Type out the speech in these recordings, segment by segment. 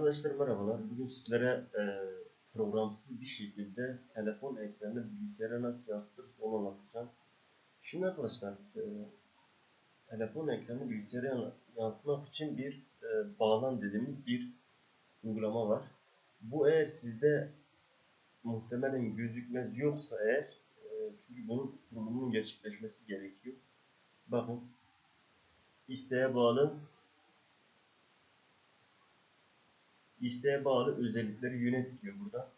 Arkadaşlar merhabalar. Bugün sizlere e, programsız bir şekilde telefon ekranını bilgisayara nasıl yansıtır onu anlatacağım. Şimdi arkadaşlar e, telefon ekranını bilgisayara yan- yansıtmak için bir e, bağlan dediğimiz bir uygulama var. Bu eğer sizde muhtemelen gözükmez yoksa eğer e, çünkü bunun kurulumunun gerçekleşmesi gerekiyor. Bakın isteğe bağlı İsteğe bağlı özellikleri yönet diyor burada.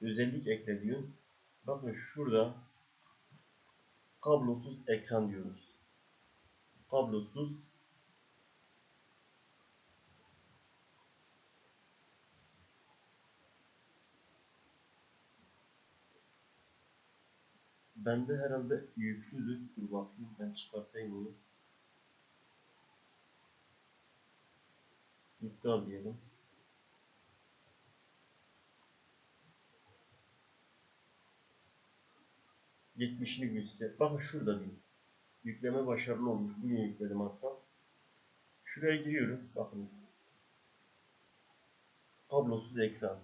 Özellik ekle diyor. Bakın şurada kablosuz ekran diyoruz. Kablosuz Bende herhalde yüklüdür. Dur bakayım ben çıkartayım onu. İptal diyelim. Yetmişini göster. Bakın şurada değil. Yükleme başarılı olmuş. Bugün yükledim hatta. Şuraya giriyorum. Bakın. Kablosuz ekran.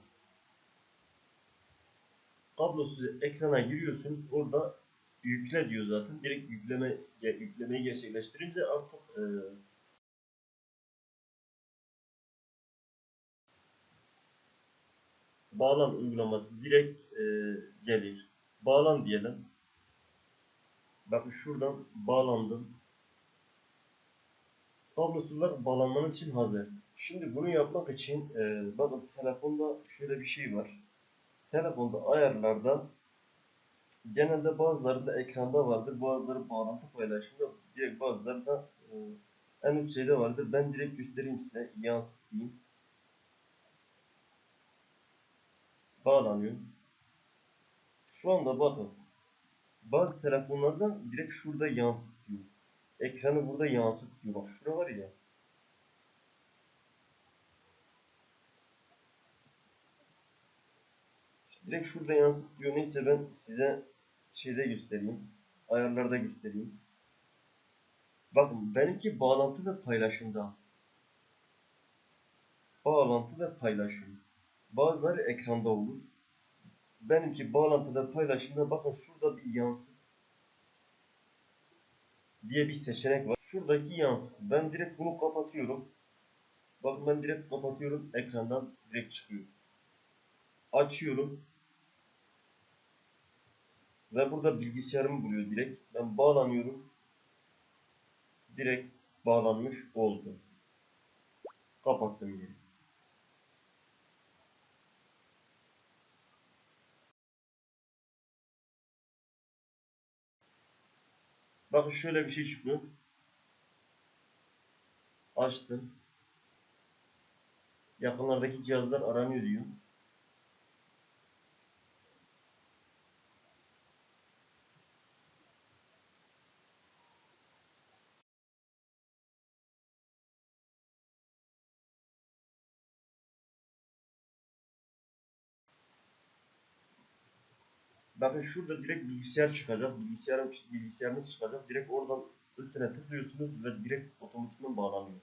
Kablosuz ekrana giriyorsun. Orada yükle diyor zaten. Direkt yükleme yüklemeyi gerçekleştirince artık e, bağlan uygulaması direkt e, gelir. Bağlan diyelim. Bakın şuradan bağlandım. Kablosuzlar bağlanmanın için hazır. Şimdi bunu yapmak için e, bakın telefonda şöyle bir şey var. Telefonda ayarlarda genelde bazılarında ekranda vardır. Bazıları bağlantı paylaşımında direkt bazıları da e, en üst şeyde vardır. Ben direkt göstereyim size. Yansıtayım. Bağlanıyor. Şu anda bakın. Bazı telefonlarda direkt şurada yansıt diyor. Ekranı burada yansıt diyor. Bak şurada var ya. İşte direkt şurada yansıt diyor. Neyse ben size şeyde göstereyim. Ayarlarda göstereyim. Bakın benimki bağlantı ve paylaşımda. Bağlantı ve paylaşım. Bazıları ekranda olur. Benimki bağlantıda paylaşımda bakın şurada bir yansıt diye bir seçenek var. Şuradaki yansıt. Ben direkt bunu kapatıyorum. Bakın ben direkt kapatıyorum. Ekrandan direkt çıkıyor. Açıyorum. Ve burada bilgisayarımı buluyor direkt. Ben bağlanıyorum. Direkt bağlanmış oldu. Kapattım geri. Bakın şöyle bir şey çıkıyor. Açtım. Yakınlardaki cihazlar aranıyor diyor. Bakın şurada direkt bilgisayar çıkacak. Bilgisayarın bilgisayarınız çıkacak. Direkt oradan üstüne tıklıyorsunuz ve direkt otomatikman bağlanıyor.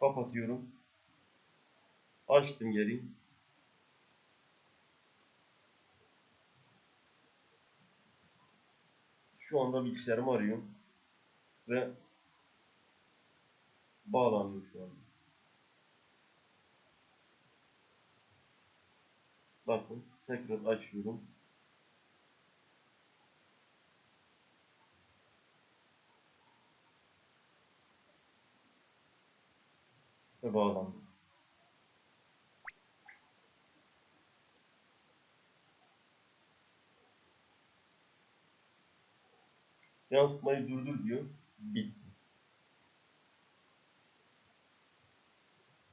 Kapatıyorum. Açtım geri. Şu anda bilgisayarımı arıyorum. Ve bağlanıyor şu anda. Bakın tekrar açıyorum. Ve bağlandı. Yansıtmayı durdur diyor. Bitti.